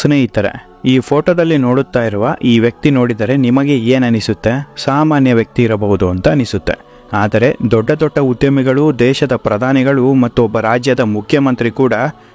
ಸ್ನೇಹಿತರೆ, ಈ ಫೋಟೋದಲ್ಲಿ ನೋಡುತ್ತಾ ಇರುವ ಈ ವ್ಯಕ್ತಿ ನೋಡಿದರೆ ನಿಮಗೆ ಏನನಿಸುತ್ತೆ? ಸಾಮಾನ್ಯ ವ್ಯಕ್ತಿ ಇರಬಹುದು ಅಂತ ಅನಿಸುತ್ತೆ. ಆದರೆ ದೊಡ್ಡ ದೊಡ್ಡ ಉದ್ಯಮಿಗಳು, ದೇಶದ ಪ್ರಧಾನಿಗಳು ಮತ್ತು ಒಬ್ಬ ರಾಜ್ಯದ ಮುಖ್ಯಮಂತ್ರಿ ಕೂಡ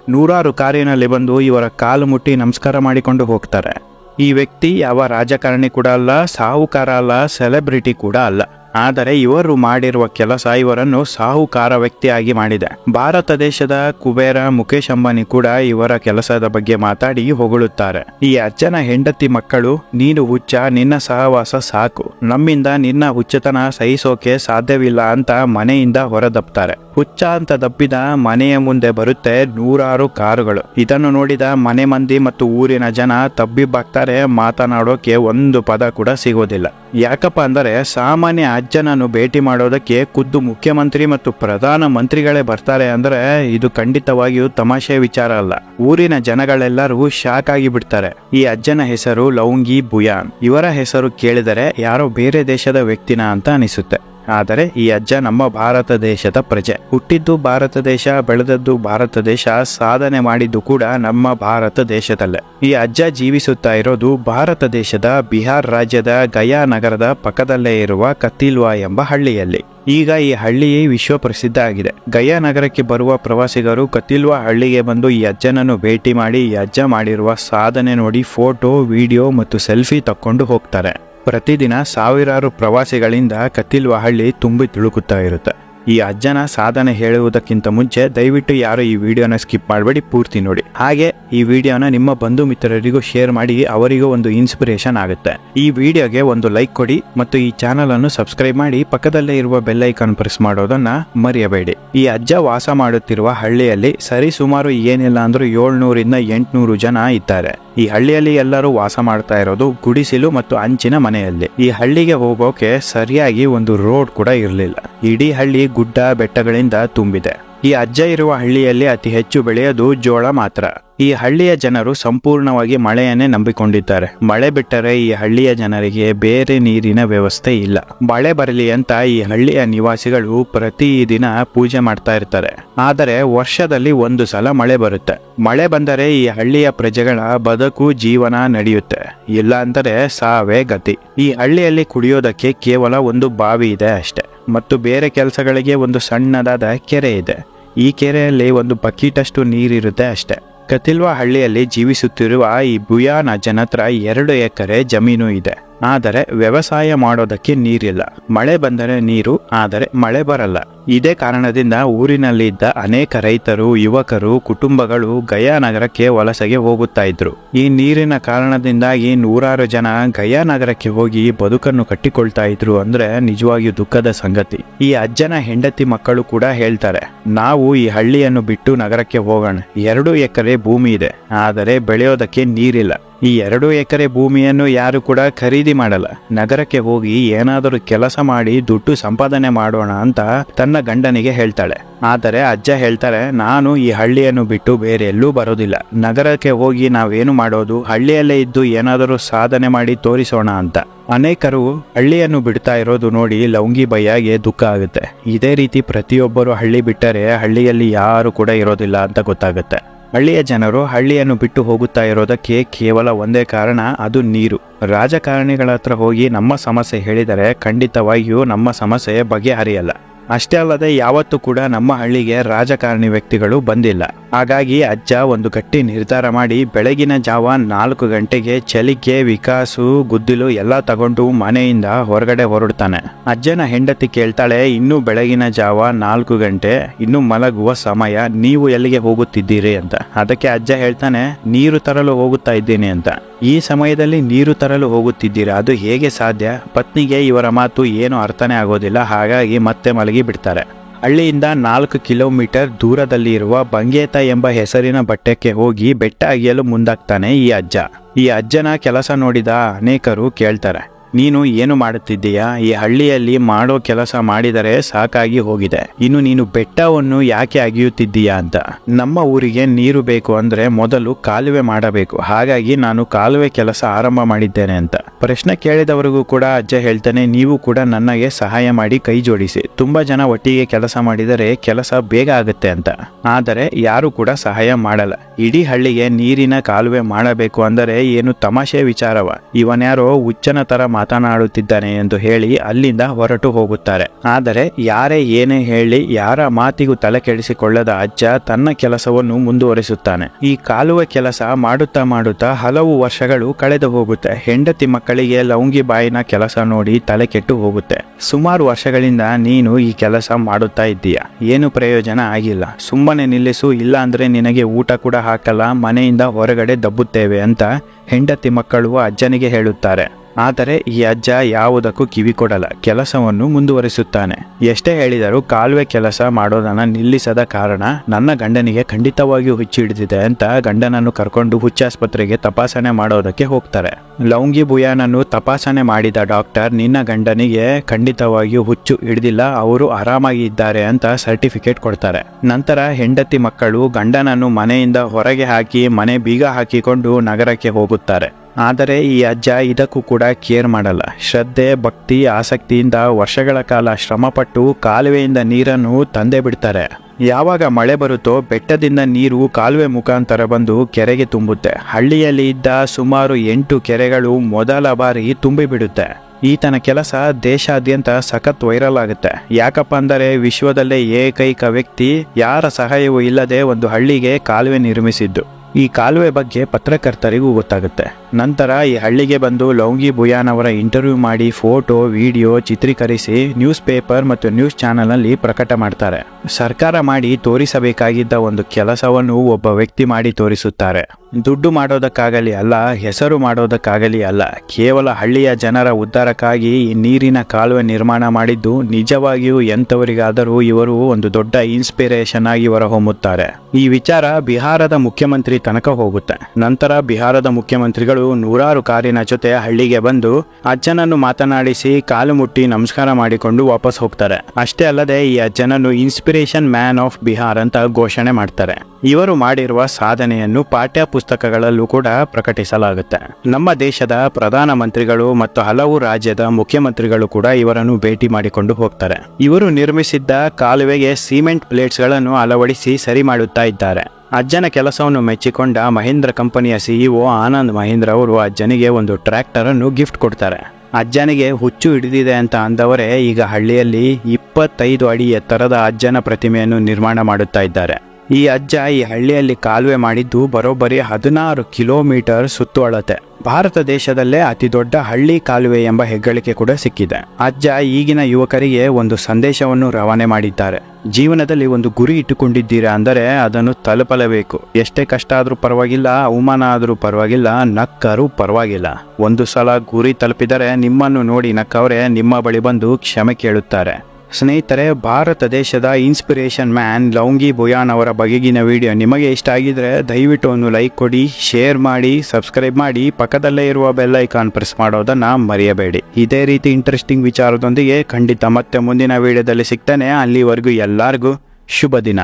ನೂರಾರು ಕಾರಿನಲ್ಲಿ ಬಂದು ಇವರ ಕಾಲು ಮುಟ್ಟಿ ನಮಸ್ಕಾರ ಮಾಡಿಕೊಂಡು ಹೋಗ್ತಾರೆ. ಈ ವ್ಯಕ್ತಿ ಯಾವ ರಾಜಕಾರಣಿ ಕೂಡ ಅಲ್ಲ, ಸಾಹುಕಾರ ಅಲ್ಲ, ಸೆಲೆಬ್ರಿಟಿ ಕೂಡ ಅಲ್ಲ. ಆದರೆ ಇವರು ಮಾಡಿರುವ ಕೆಲಸ ಇವರನ್ನು ಸಾಹುಕಾರ ವ್ಯಕ್ತಿಯಾಗಿ ಮಾಡಿದೆ. ಭಾರತ ದೇಶದ ಕುಬೇರ ಮುಖೇಶ್ ಅಂಬಾನಿ ಕೂಡ ಇವರ ಕೆಲಸದ ಬಗ್ಗೆ ಮಾತಾಡಿ ಹೊಗಳುತ್ತಾರೆ. ಈ ಅಜ್ಜನ ಹೆಂಡತಿ ಮಕ್ಕಳು, ನೀನು ಹುಚ್ಚ, ನಿನ್ನ ಸಹವಾಸ ಸಾಕು. ನಮ್ಮಿಂದ ನಿನ್ನ ಹುಚ್ಚತನ ಸಹಿಸೋಕೆ ಸಾಧ್ಯವಿಲ್ಲ ಅಂತ ಮನೆಯಿಂದ ಹೊರದಬ್ತಾರೆ ಹುಚ್ಚ ಅಂತ ದಬ್ಬಿದ ಮನೆಯ ಮುಂದೆ ಬರುತ್ತೆ ನೂರಾರು ಕಾರುಗಳು. ಇದನ್ನು ನೋಡಿದ ಮನೆ ಮಂದಿ ಮತ್ತು ಊರಿನ ಜನ ತಬ್ಬಿಬ್ಬಾಗ್ತಾರೆ. ಮಾತನಾಡೋಕೆ ಒಂದು ಪದ ಕೂಡ ಸಿಗೋದಿಲ್ಲ. ಯಾಕಪ್ಪ ಅಂದರೆ ಸಾಮಾನ್ಯ ಅಜ್ಜನನ್ನು ಭೇಟಿ ಮಾಡೋದಕ್ಕೆ ಖುದ್ದು ಮುಖ್ಯಮಂತ್ರಿ ಮತ್ತು ಪ್ರಧಾನ ಮಂತ್ರಿಗಳೇ ಬರ್ತಾರೆ ಅಂದ್ರೆ ಇದು ಖಂಡಿತವಾಗಿಯೂ ತಮಾಷೆ ವಿಚಾರ ಅಲ್ಲ. ಊರಿನ ಜನಗಳೆಲ್ಲರೂ ಶಾಕ್ ಆಗಿ ಬಿಡ್ತಾರೆ ಈ ಅಜ್ಜನ ಹೆಸರು ಲೌಂಗಿ ಬುಯಾನ್ ಇವರ ಹೆಸರು ಕೇಳಿದರೆ ಯಾರೋ ಬೇರೆ ದೇಶದ ವ್ಯಕ್ತಿನ ಅಂತ ಅನಿಸುತ್ತೆ. ಆದರೆ ಈ ಅಜ್ಜ ನಮ್ಮ ಭಾರತ ದೇಶದ ಪ್ರಜೆ. ಹುಟ್ಟಿದ್ದು ಭಾರತ ದೇಶ, ಬೆಳೆದದ್ದು ಭಾರತ ದೇಶ, ಸಾಧನೆ ಮಾಡಿದ್ದು ಕೂಡ ನಮ್ಮ ಭಾರತ ದೇಶದಲ್ಲೇ. ಈ ಅಜ್ಜ ಜೀವಿಸುತ್ತಾ ಇರೋದು ಭಾರತ ದೇಶದ ಬಿಹಾರ್ ರಾಜ್ಯದ ಗಯಾ ನಗರದ ಪಕ್ಕದಲ್ಲೇ ಇರುವ ಕತ್ತಿಲ್ವಾ ಎಂಬ ಹಳ್ಳಿಯಲ್ಲಿ. ಈಗ ಈ ಹಳ್ಳಿಯೇ ವಿಶ್ವ ಪ್ರಸಿದ್ಧ ಆಗಿದೆ. ಗಯಾ ನಗರಕ್ಕೆ ಬರುವ ಪ್ರವಾಸಿಗರು ಕತ್ತಿಲ್ವಾ ಹಳ್ಳಿಗೆ ಬಂದು ಈ ಅಜ್ಜನನ್ನು ಭೇಟಿ ಮಾಡಿ ಈ ಅಜ್ಜ ಮಾಡಿರುವ ಸಾಧನೆ ನೋಡಿ ಫೋಟೋ, ವಿಡಿಯೋ ಮತ್ತು ಸೆಲ್ಫಿ ತಕ್ಕೊಂಡು ಹೋಗ್ತಾರೆ. ಪ್ರತಿದಿನ ಸಾವಿರಾರು ಪ್ರವಾಸಿಗಳಿಂದ ಕತ್ತಿಲ್ವ ಹಳ್ಳಿ ತುಂಬಿ ತುಳುಕುತ್ತಾ ಇರುತ್ತೆ. ಈ ಅಜ್ಜನ ಸಾಧನೆ ಹೇಳುವುದಕ್ಕಿಂತ ಮುಂಚೆ ದಯವಿಟ್ಟು ಯಾರು ಈ ವಿಡಿಯೋನ ಸ್ಕಿಪ್ ಮಾಡಬೇಡಿ, ಪೂರ್ತಿ ನೋಡಿ. ಹಾಗೆ ಈ ವಿಡಿಯೋನ ನಿಮ್ಮ ಬಂಧು ಮಿತ್ರರಿಗೂ ಶೇರ್ ಮಾಡಿ ಅವರಿಗೂ ಒಂದು ಇನ್ಸ್ಪಿರೇಷನ್ ಆಗುತ್ತೆ. ಈ ವಿಡಿಯೋಗೆ ಒಂದು ಲೈಕ್ ಕೊಡಿ ಮತ್ತು ಈ ಚಾನಲ್ ಅನ್ನು ಸಬ್ಸ್ಕ್ರೈಬ್ ಮಾಡಿ ಪಕ್ಕದಲ್ಲೇ ಇರುವ ಬೆಲ್ ಐಕಾನ್ ಪ್ರೆಸ್ ಮಾಡೋದನ್ನ ಮರೆಯಬೇಡಿ. ಈ ಅಜ್ಜ ವಾಸ ಮಾಡುತ್ತಿರುವ ಹಳ್ಳಿಯಲ್ಲಿ ಸರಿ ಸುಮಾರು ಏನಿಲ್ಲ ಅಂದ್ರೂ ಏಳ್ನೂರಿಂದ ಎಂಟುನೂರು ಜನ ಇದ್ದಾರೆ. ಈ ಹಳ್ಳಿಯಲ್ಲಿ ಎಲ್ಲರೂ ವಾಸ ಮಾಡ್ತಾ ಇರೋದು ಗುಡಿಸಿಲು ಮತ್ತು ಅಂಚಿನ ಮನೆಯಲ್ಲಿ. ಈ ಹಳ್ಳಿಗೆ ಹೋಗೋಕೆ ಸರಿಯಾಗಿ ಒಂದು ರೋಡ್ ಕೂಡ ಇರಲಿಲ್ಲ. ಇಡೀ ಹಳ್ಳಿ ಗುಡ್ಡ ಬೆಟ್ಟಗಳಿಂದ ತುಂಬಿದೆ. ಈ ಅಜ್ಜ ಇರುವ ಹಳ್ಳಿಯಲ್ಲಿ ಅತಿ ಹೆಚ್ಚು ಬೆಳೆಯೋದು ಜೋಳ ಮಾತ್ರ. ಈ ಹಳ್ಳಿಯ ಜನರು ಸಂಪೂರ್ಣವಾಗಿ ಮಳೆಯನ್ನೇ ನಂಬಿಕೊಂಡಿದ್ದಾರೆ. ಮಳೆ ಬಿಟ್ಟರೆ ಈ ಹಳ್ಳಿಯ ಜನರಿಗೆ ಬೇರೆ ನೀರಿನ ವ್ಯವಸ್ಥೆ ಇಲ್ಲ. ಮಳೆ ಬರಲಿ ಅಂತ ಈ ಹಳ್ಳಿಯ ನಿವಾಸಿಗಳು ಪ್ರತಿ ದಿನ ಪೂಜೆ ಮಾಡ್ತಾ ಇರ್ತಾರೆ. ಆದರೆ ವರ್ಷದಲ್ಲಿ ಒಂದು ಸಲ ಮಳೆ ಬರುತ್ತೆ. ಮಳೆ ಬಂದರೆ ಈ ಹಳ್ಳಿಯ ಪ್ರಜೆಗಳ ಬದುಕು ಜೀವನ ನಡೆಯುತ್ತೆ. ಇಲ್ಲ ಅಂದರೆ ಸಾವೇ ಗತಿ. ಈ ಹಳ್ಳಿಯಲ್ಲಿ ಕುಡಿಯೋದಕ್ಕೆ ಕೇವಲ ಒಂದು ಬಾವಿ ಇದೆ ಅಷ್ಟೆ. ಮತ್ತು ಬೇರೆ ಕೆಲಸಗಳಿಗೆ ಒಂದು ಸಣ್ಣದಾದ ಕೆರೆ ಇದೆ. ಈ ಕೆರೆಯಲ್ಲಿ ಒಂದು ಬಕೀಟಷ್ಟು ನೀರಿರುತ್ತೆ ಅಷ್ಟೆ. ಕತಿಲ್ವಾ ಹಳ್ಳಿಯಲ್ಲಿ ಜೀವಿಸುತ್ತಿರುವ ಈ ಬುಯಾನ ಜನತ್ರ ಎರಡು ಎಕರೆ ಜಮೀನು ಇದೆ. ಆದರೆ ವ್ಯವಸಾಯ ಮಾಡೋದಕ್ಕೆ ನೀರಿಲ್ಲ. ಮಳೆ ಬಂದರೆ ನೀರು, ಆದರೆ ಮಳೆ ಬರಲ್ಲ. ಇದೇ ಕಾರಣದಿಂದ ಊರಿನಲ್ಲಿ ಇದ್ದ ಅನೇಕ ರೈತರು, ಯುವಕರು, ಕುಟುಂಬಗಳು ಗಯಾ ನಗರಕ್ಕೆ ವಲಸೆಗೆ ಹೋಗುತ್ತಾ ಇದ್ರು. ಈ ನೀರಿನ ಕಾರಣದಿಂದಾಗಿ ನೂರಾರು ಜನ ಗಯಾ ನಗರಕ್ಕೆ ಹೋಗಿ ಬದುಕನ್ನು ಕಟ್ಟಿಕೊಳ್ತಾ ಇದ್ರು ಅಂದ್ರೆ ನಿಜವಾಗಿಯೂ ದುಃಖದ ಸಂಗತಿ. ಈ ಅಜ್ಜನ ಹೆಂಡತಿ ಮಕ್ಕಳು ಕೂಡ ಹೇಳ್ತಾರೆ, ನಾವು ಈ ಹಳ್ಳಿಯನ್ನು ಬಿಟ್ಟು ನಗರಕ್ಕೆ ಹೋಗೋಣ. ಎರಡು ಎಕರೆ ಭೂಮಿ ಇದೆ, ಆದರೆ ಬೆಳೆಯೋದಕ್ಕೆ ನೀರಿಲ್ಲ. ಈ ಎರಡು ಎಕರೆ ಭೂಮಿಯನ್ನು ಯಾರು ಕೂಡ ಖರೀದಿ ಮಾಡಲ್ಲ. ನಗರಕ್ಕೆ ಹೋಗಿ ಏನಾದರೂ ಕೆಲಸ ಮಾಡಿ ದುಡ್ಡು ಸಂಪಾದನೆ ಮಾಡೋಣ ಅಂತ ತನ್ನ ಗಂಡನಿಗೆ ಹೇಳ್ತಾಳೆ. ಆದರೆ ಅಜ್ಜ ಹೇಳ್ತಾರೆ, ನಾನು ಈ ಹಳ್ಳಿಯನ್ನು ಬಿಟ್ಟು ಬೇರೆ ಎಲ್ಲೂ ಬರೋದಿಲ್ಲ. ನಗರಕ್ಕೆ ಹೋಗಿ ನಾವೇನು ಮಾಡೋದು? ಹಳ್ಳಿಯಲ್ಲೇ ಇದ್ದು ಏನಾದರೂ ಸಾಧನೆ ಮಾಡಿ ತೋರಿಸೋಣ ಅಂತ. ಅನೇಕರು ಹಳ್ಳಿಯನ್ನು ಬಿಡ್ತಾ ಇರೋದು ನೋಡಿ ಲವಂಗಿ ಬೈಯಾಗೆ ದುಃಖ ಆಗುತ್ತೆ. ಇದೇ ರೀತಿ ಪ್ರತಿಯೊಬ್ಬರು ಹಳ್ಳಿ ಬಿಟ್ಟರೆ ಹಳ್ಳಿಯಲ್ಲಿ ಯಾರು ಕೂಡ ಇರೋದಿಲ್ಲ ಅಂತ ಗೊತ್ತಾಗುತ್ತೆ. ಹಳ್ಳಿಯ ಜನರು ಹಳ್ಳಿಯನ್ನು ಬಿಟ್ಟು ಹೋಗುತ್ತಾ ಇರೋದಕ್ಕೆ ಕೇವಲ ಒಂದೇ ಕಾರಣ, ಅದು ನೀರು. ರಾಜಕಾರಣಿಗಳ ಹತ್ರ ಹೋಗಿ ನಮ್ಮ ಸಮಸ್ಯೆ ಹೇಳಿದರೆ ಖಂಡಿತವಾಗಿಯೂ ನಮ್ಮ ಸಮಸ್ಯೆ ಬಗೆಹರಿಯಲ್ಲ. ಅಷ್ಟೇ ಅಲ್ಲದೆ ಯಾವತ್ತೂ ಕೂಡ ನಮ್ಮ ಹಳ್ಳಿಗೆ ರಾಜಕಾರಣಿ ವ್ಯಕ್ತಿಗಳು ಬಂದಿಲ್ಲ. ಹಾಗಾಗಿ ಅಜ್ಜ ಒಂದು ಗಟ್ಟಿ ನಿರ್ಧಾರ ಮಾಡಿ ಬೆಳಗಿನ ಜಾವ ನಾಲ್ಕು ಗಂಟೆಗೆ ಚಲಿಕೆ ವಿಕಾಸು, ಗುದ್ದಿಲು ಎಲ್ಲ ತಗೊಂಡು ಮನೆಯಿಂದ ಹೊರಗಡೆ ಹೊರಡ್ತಾನೆ. ಅಜ್ಜನ ಹೆಂಡತಿ ಕೇಳ್ತಾಳೆ, ಇನ್ನೂ ಬೆಳಗಿನ ಜಾವ ನಾಲ್ಕು ಗಂಟೆ, ಇನ್ನು ಮಲಗುವ ಸಮಯ, ನೀವು ಎಲ್ಲಿಗೆ ಹೋಗುತ್ತಿದ್ದೀರಿ? ಅಂತ. ಅದಕ್ಕೆ ಅಜ್ಜ ಹೇಳ್ತಾನೆ, ನೀರು ತರಲು ಹೋಗುತ್ತಾ ಇದ್ದೀನಿ ಅಂತ. ಈ ಸಮಯದಲ್ಲಿ ನೀರು ತರಲು ಹೋಗುತ್ತಿದ್ದೀರಾ? ಅದು ಹೇಗೆ ಸಾಧ್ಯ? ಪತ್ನಿಗೆ ಇವರ ಮಾತು ಏನು ಅರ್ಥನೇ ಆಗೋದಿಲ್ಲ, ಹಾಗಾಗಿ ಮತ್ತೆ ಮಲಗಿ ಬಿಡ್ತಾರೆ. ಹಳ್ಳಿಯಿಂದ ನಾಲ್ಕು ಕಿಲೋಮೀಟರ್ ದೂರದಲ್ಲಿ ಇರುವ ಬಂಗೇತ ಎಂಬ ಹೆಸರಿನ ಬಟ್ಟೆಕ್ಕೆ ಹೋಗಿ ಬೆಟ್ಟ ಅಗಿಯಲು ಮುಂದಾಗ್ತಾನೆ ಈ ಅಜ್ಜ. ಈ ಅಜ್ಜನ ಕೆಲಸ ನೋಡಿದ ಅನೇಕರು ಕೇಳ್ತಾರೆ, ನೀನು ಏನು ಮಾಡುತ್ತಿದ್ದೀಯಾ? ಈ ಹಳ್ಳಿಯಲ್ಲಿ ಮಾಡೋ ಕೆಲಸ ಮಾಡಿದರೆ ಸಾಕಾಗಿ ಹೋಗಿದೆ. ಇನ್ನು ನೀನು ಬೆಟ್ಟವನ್ನು ಯಾಕೆ ಅಗಿಯುತ್ತಿದ್ದೀಯಾ ಅಂತ. ನಮ್ಮ ಊರಿಗೆ ನೀರು ಬೇಕು ಅಂದ್ರೆ ಮೊದಲು ಕಾಲುವೆ ಮಾಡಬೇಕು. ಹಾಗಾಗಿ ನಾನು ಕಾಲುವೆ ಕೆಲಸ ಆರಂಭ ಮಾಡಿದ್ದೇನೆ ಅಂತ. ಪ್ರಶ್ನೆ ಕೇಳಿದವರಿಗೂ ಕೂಡ ಅಜ್ಜ ಹೇಳ್ತಾನೆ, ನೀವು ಕೂಡ ನನಗೆ ಸಹಾಯ ಮಾಡಿ ಕೈ ಜೋಡಿಸಿ. ತುಂಬ ಜನ ಒಟ್ಟಿಗೆ ಕೆಲಸ ಮಾಡಿದರೆ ಕೆಲಸ ಬೇಗ ಆಗುತ್ತೆ ಅಂತ. ಆದರೆ ಯಾರು ಕೂಡ ಸಹಾಯ ಮಾಡಲ್ಲ. ಇಡೀ ಹಳ್ಳಿಗೆ ನೀರಿನ ಕಾಲುವೆ ಮಾಡಬೇಕು ಅಂದರೆ ಏನು ತಮಾಷೆ ವಿಚಾರವ? ಇವನ್ಯಾರೋ ಹುಚ್ಚನ ತರ ಮಾತನಾಡುತ್ತಿದ್ದಾನೆ ಎಂದು ಹೇಳಿ ಅಲ್ಲಿಂದ ಹೊರಟು ಹೋಗುತ್ತಾರೆ. ಆದರೆ ಯಾರೇ ಏನೇ ಹೇಳಿ, ಯಾರ ಮಾತಿಗೂ ತಲೆ ಕೆಡಿಸಿಕೊಳ್ಳದ ಅಜ್ಜ ತನ್ನ ಕೆಲಸವನ್ನು ಮುಂದುವರಿಸುತ್ತಾನೆ. ಈ ಕಾಲುವೆ ಕೆಲಸ ಮಾಡುತ್ತಾ ಮಾಡುತ್ತಾ ಹಲವು ವರ್ಷಗಳು ಕಳೆದು ಹೋಗುತ್ತೆ. ಹೆಂಡತಿ ಮಕ್ಕಳಿಗೆ ಲವಂಗಿ ಬಾಯಿನ ಕೆಲಸ ನೋಡಿ ತಲೆ ಕೆಟ್ಟು ಹೋಗುತ್ತೆ. ಸುಮಾರು ವರ್ಷಗಳಿಂದ ನೀನು ಈ ಕೆಲಸ ಮಾಡುತ್ತಾ ಇದ್ದೀಯ? ಏನು ಪ್ರಯೋಜನ ಆಗಿಲ್ಲ. ಸುಮ್ಮನೆ ನಿಲ್ಲಿಸು ಇಲ್ಲ ಅಂದ್ರೆ ನಿನಗೆ ಊಟ ಕೂಡ ಹಾಕಲ್ಲ, ಮನೆಯಿಂದ ಹೊರಗಡೆ ದಬ್ಬುತ್ತೇವೆ ಅಂತ ಹೆಂಡತಿ ಮಕ್ಕಳು ಅಜ್ಜನಿಗೆ ಹೇಳುತ್ತಾರೆ. ಆದರೆ ಈ ಅಜ್ಜ ಯಾವುದಕ್ಕೂ ಕಿವಿ ಕೊಡಲ್ಲ, ಕೆಲಸವನ್ನು ಮುಂದುವರಿಸುತ್ತಾನೆ. ಎಷ್ಟೇ ಹೇಳಿದರೂ ಕಾಲುವೆ ಕೆಲಸ ಮಾಡೋದನ್ನು ನಿಲ್ಲಿಸದ ಕಾರಣ ನನ್ನ ಗಂಡನಿಗೆ ಖಂಡಿತವಾಗಿಯೂ ಹುಚ್ಚು ಹಿಡಿದಿದೆ ಅಂತ ಗಂಡನನ್ನು ಕರ್ಕೊಂಡು ಹುಚ್ಚಾಸ್ಪತ್ರೆಗೆ ತಪಾಸಣೆ ಮಾಡೋದಕ್ಕೆ ಹೋಗ್ತಾರೆ. ಲವಂಗಿ ಬುಯಾನನ್ನು ತಪಾಸಣೆ ಮಾಡಿದ ಡಾಕ್ಟರ್, ನಿನ್ನ ಗಂಡನಿಗೆ ಖಂಡಿತವಾಗಿಯೂ ಹುಚ್ಚು ಹಿಡಿದಿಲ್ಲ, ಅವರು ಆರಾಮಾಗಿ ಇದ್ದಾರೆ ಅಂತ ಸರ್ಟಿಫಿಕೇಟ್ ಕೊಡ್ತಾರೆ. ನಂತರ ಹೆಂಡತಿ ಮಕ್ಕಳು ಗಂಡನನ್ನು ಮನೆಯಿಂದ ಹೊರಗೆ ಹಾಕಿ ಮನೆ ಬೀಗ ಹಾಕಿಕೊಂಡು ನಗರಕ್ಕೆ ಹೋಗುತ್ತಾರೆ. ಆದರೆ ಈ ಅಜ್ಜ ಇದಕ್ಕೂ ಕೂಡ ಕೇರ್ ಮಾಡಲ್ಲ. ಶ್ರದ್ಧೆ, ಭಕ್ತಿ, ಆಸಕ್ತಿಯಿಂದ ವರ್ಷಗಳ ಕಾಲ ಶ್ರಮಪಟ್ಟು ಕಾಲುವೆಯಿಂದ ನೀರನ್ನು ತಂದೆ ಬಿಡ್ತಾರೆ. ಯಾವಾಗ ಮಳೆ ಬರುತ್ತೋ ಬೆಟ್ಟದಿಂದ ನೀರು ಕಾಲುವೆ ಮುಖಾಂತರ ಬಂದು ಕೆರೆಗೆ ತುಂಬುತ್ತೆ. ಹಳ್ಳಿಯಲ್ಲಿ ಇದ್ದ ಸುಮಾರು ಎಂಟು ಕೆರೆಗಳು ಮೊದಲ ಬಾರಿ ತುಂಬಿಬಿಡುತ್ತೆ. ಈತನ ಕೆಲಸ ದೇಶಾದ್ಯಂತ ಸಖತ್ ವೈರಲ್ ಆಗುತ್ತೆ. ಯಾಕಪ್ಪ ಅಂದರೆ ವಿಶ್ವದಲ್ಲೇ ಏಕೈಕ ವ್ಯಕ್ತಿ, ಯಾರ ಸಹಾಯವೂ ಇಲ್ಲದೆ ಒಂದು ಹಳ್ಳಿಗೆ ಕಾಲುವೆ ನಿರ್ಮಿಸಿದ್ದು. ಈ ಕಾಲುವೆ ಬಗ್ಗೆ ಪತ್ರಕರ್ತರಿಗೂ ಗೊತ್ತಾಗುತ್ತೆ. ನಂತರ ಈ ಹಳ್ಳಿಗೆ ಬಂದು ಲೌಂಗಿ ಬುಯಾನ್ ಅವರ ಇಂಟರ್ವ್ಯೂ ಮಾಡಿ ಫೋಟೋ, ವಿಡಿಯೋ ಚಿತ್ರೀಕರಿಸಿ ನ್ಯೂಸ್ ಪೇಪರ್ ಮತ್ತು ನ್ಯೂಸ್ ಚಾನೆಲ್ನಲ್ಲಿ ಪ್ರಕಟ ಮಾಡ್ತಾರೆ. ಸರ್ಕಾರ ಮಾಡಿ ತೋರಿಸಬೇಕಾಗಿದ್ದ ಒಂದು ಕೆಲಸವನ್ನು ಒಬ್ಬ ವ್ಯಕ್ತಿ ಮಾಡಿ ತೋರಿಸುತ್ತಾರೆ. ದುಡ್ಡು ಮಾಡೋದಕ್ಕಾಗಲಿ ಅಲ್ಲ, ಹೆಸರು ಮಾಡೋದಕ್ಕಾಗಲಿ ಅಲ್ಲ, ಕೇವಲ ಹಳ್ಳಿಯ ಜನರ ಉದ್ಧಾರಕ್ಕಾಗಿ ಈ ನೀರಿನ ಕಾಲುವೆ ನಿರ್ಮಾಣ ಮಾಡಿದ್ದು ನಿಜವಾಗಿಯೂ ಎಂಥವರಿಗಾದರೂ ಇವರು ಒಂದು ದೊಡ್ಡ ಇನ್ಸ್ಪಿರೇಷನ್ ಆಗಿ ಹೊರಹೊಮ್ಮುತ್ತಾರೆ. ಈ ವಿಚಾರ ಬಿಹಾರದ ಮುಖ್ಯಮಂತ್ರಿ ತನಕ ಹೋಗುತ್ತೆ. ನಂತರ ಬಿಹಾರದ ಮುಖ್ಯಮಂತ್ರಿಗಳು ನೂರಾರು ಕಾರಿನ ಜೊತೆ ಹಳ್ಳಿಗೆ ಬಂದು ಅಜ್ಜನನ್ನು ಮಾತನಾಡಿಸಿ ಕಾಲು ಮುಟ್ಟಿ ನಮಸ್ಕಾರ ಮಾಡಿಕೊಂಡು ವಾಪಸ್ ಹೋಗ್ತಾರೆ. ಅಷ್ಟೇ ಅಲ್ಲದೆ ಈ ಅಜ್ಜನನ್ನು ಇನ್ಸ್ಪಿರೇಷನ್ ಮ್ಯಾನ್ ಆಫ್ ಬಿಹಾರ್ ಅಂತ ಘೋಷಣೆ ಮಾಡ್ತಾರೆ. ಇವರು ಮಾಡಿರುವ ಸಾಧನೆಯನ್ನು ಪಾಠ್ಯ ಪುಸ್ತಕಗಳಲ್ಲೂ ಕೂಡ ಪ್ರಕಟಿಸಲಾಗುತ್ತೆ. ನಮ್ಮ ದೇಶದ ಪ್ರಧಾನ ಮಂತ್ರಿಗಳು ಮತ್ತು ಹಲವು ರಾಜ್ಯದ ಮುಖ್ಯಮಂತ್ರಿಗಳು ಕೂಡ ಇವರನ್ನು ಭೇಟಿ ಮಾಡಿಕೊಂಡು ಹೋಗ್ತಾರೆ. ಇವರು ನಿರ್ಮಿಸಿದ್ದ ಕಾಲುವೆಗೆ ಸಿಮೆಂಟ್ ಪ್ಲೇಟ್ಸ್ಗಳನ್ನು ಅಳವಡಿಸಿ ಸರಿ ಮಾಡುತ್ತಾ ಇದ್ದಾರೆ. ಅಜ್ಜನ ಕೆಲಸವನ್ನು ಮೆಚ್ಚಿಕೊಂಡ ಮಹೇಂದ್ರ ಕಂಪನಿಯ ಸಿಇಒ ಆನಂದ್ ಮಹೇಂದ್ರ ಅವರು ಅಜ್ಜನಿಗೆ ಒಂದು ಟ್ರ್ಯಾಕ್ಟರ್ ಅನ್ನು ಗಿಫ್ಟ್ ಕೊಡ್ತಾರೆ. ಅಜ್ಜನಿಗೆ ಹುಚ್ಚು ಹಿಡಿದಿದೆ ಅಂತ ಅಂದವರೇ ಈಗ ಹಳ್ಳಿಯಲ್ಲಿ ಇಪ್ಪತ್ತೈದು ಅಡಿ ಎತ್ತರದ ಅಜ್ಜನ ಪ್ರತಿಮೆಯನ್ನು ನಿರ್ಮಾಣ ಮಾಡುತ್ತಾ ಇದ್ದಾರೆ. ಈ ಅಜ್ಜ ಈ ಹಳ್ಳಿಯಲ್ಲಿ ಕಾಲುವೆ ಮಾಡಿದ್ದು ಬರೋಬ್ಬರಿ ಹದಿನಾರು ಕಿಲೋಮೀಟರ್ ಸುತ್ತುವಳತೆ. ಭಾರತ ದೇಶದಲ್ಲೇ ಅತಿ ದೊಡ್ಡ ಹಳ್ಳಿ ಕಾಲುವೆ ಎಂಬ ಹೆಗ್ಗಳಿಕೆ ಕೂಡ ಸಿಕ್ಕಿದೆ. ಅಜ್ಜ ಈಗಿನ ಯುವಕರಿಗೆ ಒಂದು ಸಂದೇಶವನ್ನು ರವಾನೆ ಮಾಡಿದ್ದಾರೆ. ಜೀವನದಲ್ಲಿ ಒಂದು ಗುರಿ ಇಟ್ಟುಕೊಂಡಿದ್ದೀರಾ ಅಂದರೆ ಅದನ್ನು ತಲುಪಲೇಬೇಕು. ಎಷ್ಟೇ ಕಷ್ಟ ಆದರೂ ಪರವಾಗಿಲ್ಲ, ಅವಮಾನ ಆದರೂ ಪರವಾಗಿಲ್ಲ, ನಕ್ಕರೂ ಪರವಾಗಿಲ್ಲ. ಒಂದು ಸಲ ಗುರಿ ತಲುಪಿದರೆ ನಿಮ್ಮನ್ನು ನೋಡಿ ನಕ್ಕವರೇ, ನಿಮ್ಮ ಬಳಿ ಬಂದು ಕ್ಷಮೆ ಕೇಳುತ್ತಾರೆ. ಸ್ನೇಹಿತರೆ, ಭಾರತ ದೇಶದ ಇನ್ಸ್ಪಿರೇಷನ್ ಮ್ಯಾನ್ ಲೌಂಗಿ ಬುಯಾನ್ ಅವರ ಬಗೆಗಿನ ವಿಡಿಯೋ ನಿಮಗೆ ಇಷ್ಟ ಆಗಿದ್ರೆ ದಯವಿಟ್ಟು ಒಂದು ಲೈಕ್ ಕೊಡಿ ಶೇರ್ ಮಾಡಿ ಸಬ್ಸ್ಕ್ರೈಬ್ ಮಾಡಿ. ಪಕ್ಕದಲ್ಲೇ ಇರುವ ಬೆಲ್ ಐಕಾನ್ ಪ್ರೆಸ್ ಮಾಡೋದನ್ನ ಮರೆಯಬೇಡಿ. ಇದೇ ರೀತಿ ಇಂಟ್ರೆಸ್ಟಿಂಗ್ ವಿಚಾರದೊಂದಿಗೆ ಖಂಡಿತ ಮತ್ತೆ ಮುಂದಿನ ವಿಡಿಯೋದಲ್ಲಿ ಸಿಗ್ತಾನೆ. ಅಲ್ಲಿವರೆಗೂ ಎಲ್ಲರಿಗೂ ಶುಭ ದಿನ.